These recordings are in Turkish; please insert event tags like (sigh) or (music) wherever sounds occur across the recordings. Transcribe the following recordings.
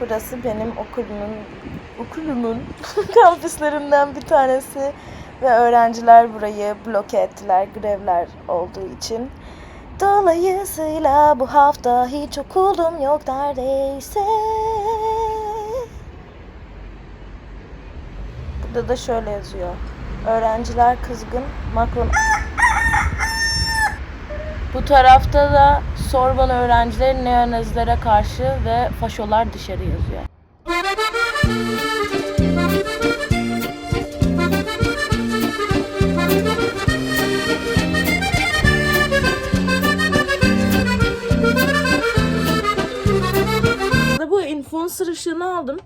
Burası benim okulumun okulumun (laughs) kampüslerinden bir tanesi ve öğrenciler burayı bloke ettiler grevler olduğu için. Dolayısıyla bu hafta hiç okulum yok neredeyse. Burada da şöyle yazıyor. Öğrenciler kızgın, Macron... Bu tarafta da Sorbonne öğrencileri neonazilere karşı ve faşolar dışarı yazıyor. Bu influencer ışığını aldım.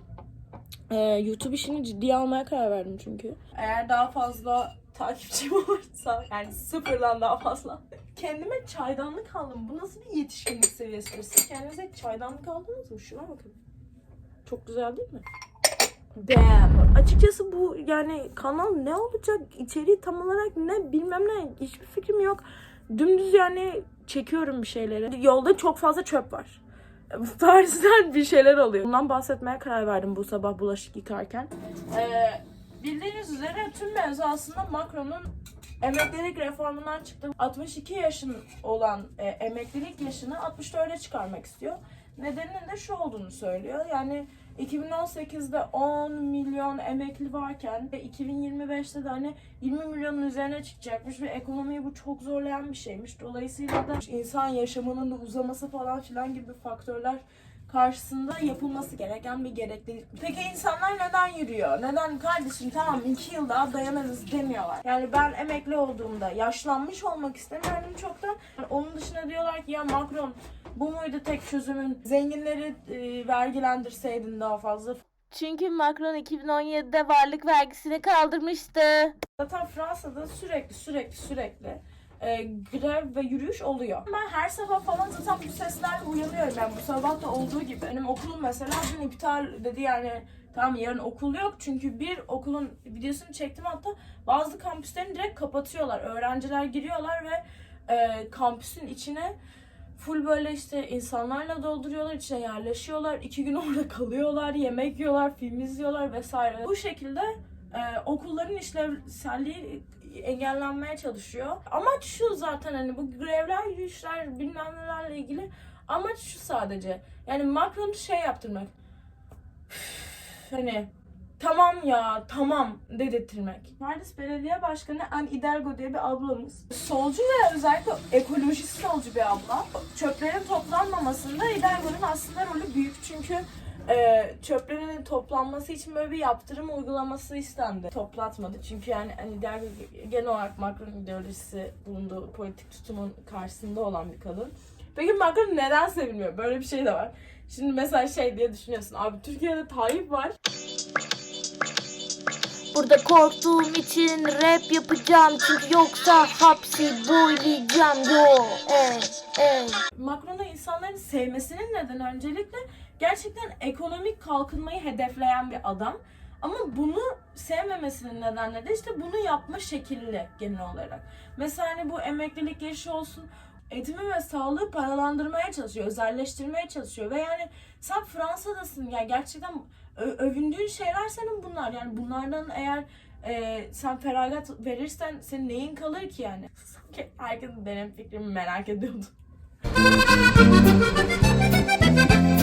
Ee, YouTube işini ciddiye almaya karar verdim çünkü. Eğer daha fazla takipçim olursa yani sıfırdan daha fazla. Kendime çaydanlık aldım. Bu nasıl bir yetişkinlik seviyesi? Siz kendinize çaydanlık aldınız mı? Şuna bakın. Çok güzel değil mi? Damn. Açıkçası bu yani kanal ne olacak? İçeriği tam olarak ne bilmem ne. Hiçbir fikrim yok. Dümdüz yani çekiyorum bir şeyleri. Yolda çok fazla çöp var. Bu tarzdan bir şeyler oluyor. Bundan bahsetmeye karar verdim bu sabah bulaşık yıkarken. Ee, bildiğiniz üzere tüm mevzu aslında Macron'un emeklilik reformundan çıktı. 62 yaşın olan e, emeklilik yaşını 64'e çıkarmak istiyor. Nedeninin de şu olduğunu söylüyor. Yani 2018'de 10 milyon emekli varken ve 2025'te de hani 20 milyonun üzerine çıkacakmış ve ekonomiyi bu çok zorlayan bir şeymiş. Dolayısıyla da insan yaşamının da uzaması falan filan gibi faktörler karşısında yapılması gereken bir gereklilik. Peki insanlar neden yürüyor? Neden kardeşim tamam 2 yıl daha dayanırız demiyorlar. Yani ben emekli olduğumda yaşlanmış olmak istemiyorum çoktan. Yani onun dışında diyorlar ki ya Macron bu muydu tek çözümün? Zenginleri e, vergilendirseydin daha fazla. Çünkü Macron 2017'de varlık vergisini kaldırmıştı. Zaten Fransa'da sürekli sürekli sürekli e, grev ve yürüyüş oluyor. Ben her sabah falan zaten bu seslerle uyanıyorum. Ben bu sabah da olduğu gibi. Benim okulum mesela dün iptal dedi yani tamam yarın okul yok. Çünkü bir okulun videosunu çektim hatta bazı kampüslerini direkt kapatıyorlar. Öğrenciler giriyorlar ve e, kampüsün içine full böyle işte insanlarla dolduruyorlar, içine yerleşiyorlar. iki gün orada kalıyorlar, yemek yiyorlar, film izliyorlar vesaire. Bu şekilde e, okulların işlevselliği engellenmeye çalışıyor. Amaç şu zaten hani bu grevler, yürüyüşler bilmem nelerle ilgili amaç şu sadece. Yani Macron'u şey yaptırmak. Üf, hani tamam ya tamam dedirtmek. Paris Belediye Başkanı Anne Hidalgo diye bir ablamız. Solcu ve özellikle ekolojist solcu bir abla. Çöplerin toplanmamasında Hidalgo'nun aslında rolü büyük çünkü e, çöplerin toplanması için böyle bir yaptırım uygulaması istendi. Toplatmadı çünkü yani hani Hidalgo genel olarak Macron ideolojisi bulunduğu politik tutumun karşısında olan bir kadın. Peki Macron neden sevilmiyor? Böyle bir şey de var. Şimdi mesela şey diye düşünüyorsun. Abi Türkiye'de Tayyip var. Burada korktuğum için rap yapacağım çünkü yoksa hapsi boylayacağım yo ey ey. Macron'u insanların sevmesinin neden öncelikle gerçekten ekonomik kalkınmayı hedefleyen bir adam. Ama bunu sevmemesinin nedenleri de işte bunu yapma şekilli genel olarak. Mesela hani bu emeklilik yaşı olsun eğitimi ve sağlığı paralandırmaya çalışıyor, özelleştirmeye çalışıyor. Ve yani sen Fransa'dasın ya gerçekten ö- övündüğün şeyler senin bunlar. Yani bunlardan eğer e, sen feragat verirsen senin neyin kalır ki yani? Sanki herkes benim fikrimi merak ediyordu. (laughs)